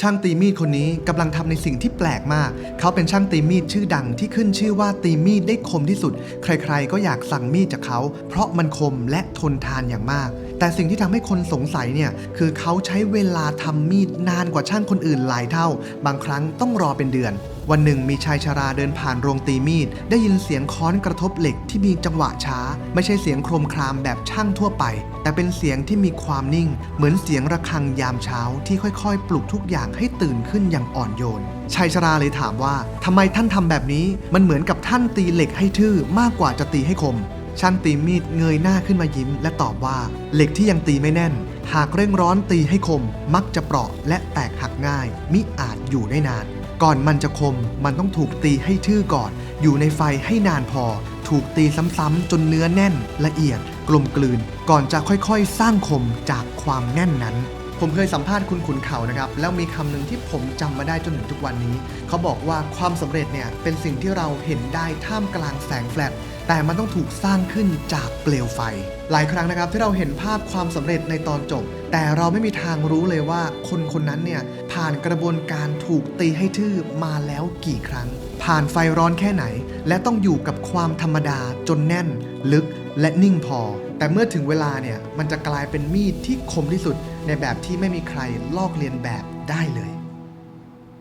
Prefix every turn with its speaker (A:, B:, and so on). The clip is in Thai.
A: ช่างตีมีดคนนี้กำลังทำในสิ่งที่แปลกมาก เขาเป็นช่างตีมีดชื่อดังที่ขึ้นชื่อว่าตีมีดได้คมที่สุด ใครๆ ก็อยากสั่งมีดจากเขา เพราะมันคมและทนทานอย่างมาก แต่สิ่งที่ทำให้คนสงสัยเนี่ย คือเขาใช้เวลาทำมีดนานกว่าช่างคนอื่นหลายเท่า บางครั้งต้องรอเป็นเดือน วันหนึ่งมีชายชาราเดินผ่านโรงตีมีด ได้ยินเสียงค้อนกระทบเหล็กที่มีจังหวะช้า ไม่ใช่เสียงโครมครามแบบช่างทั่วไป แต่เป็นเสียงที่มีความนิ่ง เหมือนเสียงระฆังยามเช้าที่ค่อยๆ ปลุกทุกอย่างให้ตื่นขึ้นอย่างอ่อนโยน ชายชราเลยถามว่าทำไมท่านทำแบบนี้ มันเหมือนกับท่านตีเหล็กให้ทื่อมากกว่าจะตีให้คมช่างตีมีดเงยหน้าขึ้นมายิ้ม และตอบว่า เหล็กที่ยังตีไม่แน่น หากเร่งร้อนตีให้คม มักจะเปราะและแตกหักง่าย มิอาจอยู่ได้นาน ก่อนมันจะคมมันต้องถูกตีให้ทื่อก่อน อยู่ในไฟให้นานพอ ถูกตีซ้ำๆจนเนื้อแน่นละเอียด กลมกลืน ก่อนจะค่อยๆ สร้างคมจากความแน่นนั้น ผมเคยสัมภาษณ์คุณขุนเขานะครับ แล้วมีคำหนึ่งที่ผมจำมาได้จนถึงทุกวันนี้ เขาบอกว่าความสำเร็จเนี่ยเป็นสิ่งที่เราเห็นได้ท่ามกลางแสงแฟลชแต่มันต้องถูกสร้างขึ้นจากเปลวไฟ หลายครั้งนะครับที่เราเห็นภาพความสำเร็จในตอนจบ แต่เราไม่มีทางรู้เลยว่าคนคนนั้นเนี่ยผ่านกระบวนการถูกตีให้ทื่อมาแล้วกี่ครั้ง ผ่านไฟร้อนแค่ไหน และต้องอยู่กับความธรรมดาจนแน่น ลึก และนิ่งพอ แต่เมื่อถึงเวลาเนี่ยมันจะกลายเป็นมีดที่คมที่สุดในแบบที่ไม่มีใครลอกเลียนแบบได้เลย